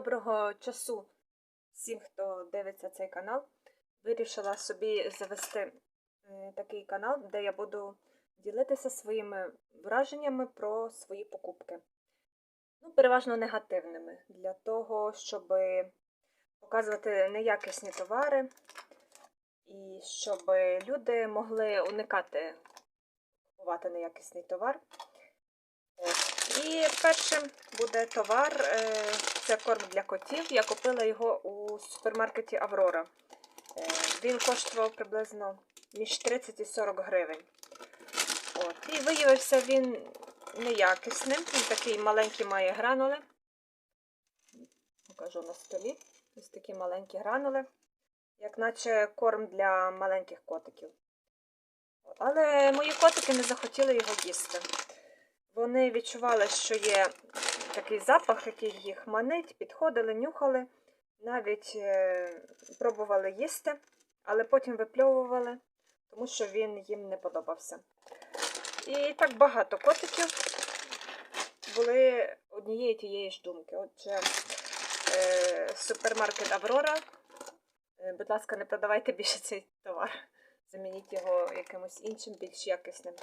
Доброго часу всім, хто дивиться цей канал. Вирішила собі завести е, такий канал, де я буду ділитися своїми враженнями про свої покупки. Ну, переважно негативними, для того, щоб показувати неякісні товари і щоб люди могли уникати купувати неякісний товар. І першим буде товар, е, це корм для котів. Я купила його у супермаркеті Аврора. Е, Він коштував приблизно між 30 і 40 гривень. От. І виявився він неякісним. Він такий маленький має гранули. Покажу на столі. Ось такі маленькі гранули, як наче корм для маленьких котиків. Але мої котики не захотіли його їсти. Вони відчували, що є такий запах, який їх манить, підходили, нюхали, навіть е, пробували їсти, але потім випльовували, тому що він їм не подобався. І так багато котиків були однієї тієї ж думки. Отже, е, супермаркет Аврора. Е, Будь ласка, не продавайте більше цей товар. Замініть його якимось іншим, більш якісним.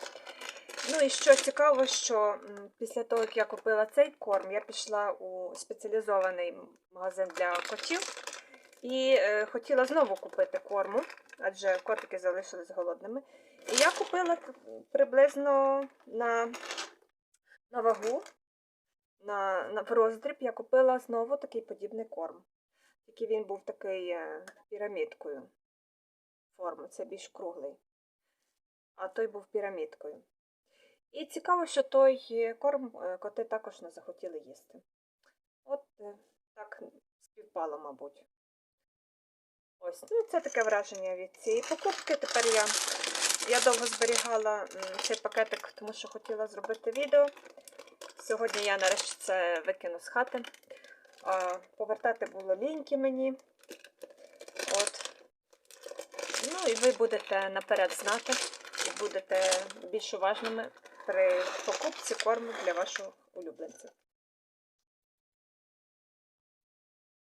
Ну і що цікаво, що після того, як я купила цей корм, я пішла у спеціалізований магазин для котів і е, хотіла знову купити корму, адже котики залишились голодними. І я купила приблизно на, на вагу, на, на, в роздріб, я купила знову такий подібний корм. Тільки він був такий е, пірамідкою форми, це більш круглий. А той був пірамідкою. І цікаво, що той е, корм е, коти також не захотіли їсти. От е, так співпало, мабуть. Ось, ну це таке враження від цієї покупки. Тепер я, я довго зберігала цей пакетик, тому що хотіла зробити відео. Сьогодні я нарешті це викину з хати. А, повертати було ліньки мені. От. Ну і ви будете наперед знати і будете більш уважними при покупці корму для вашого улюбленця.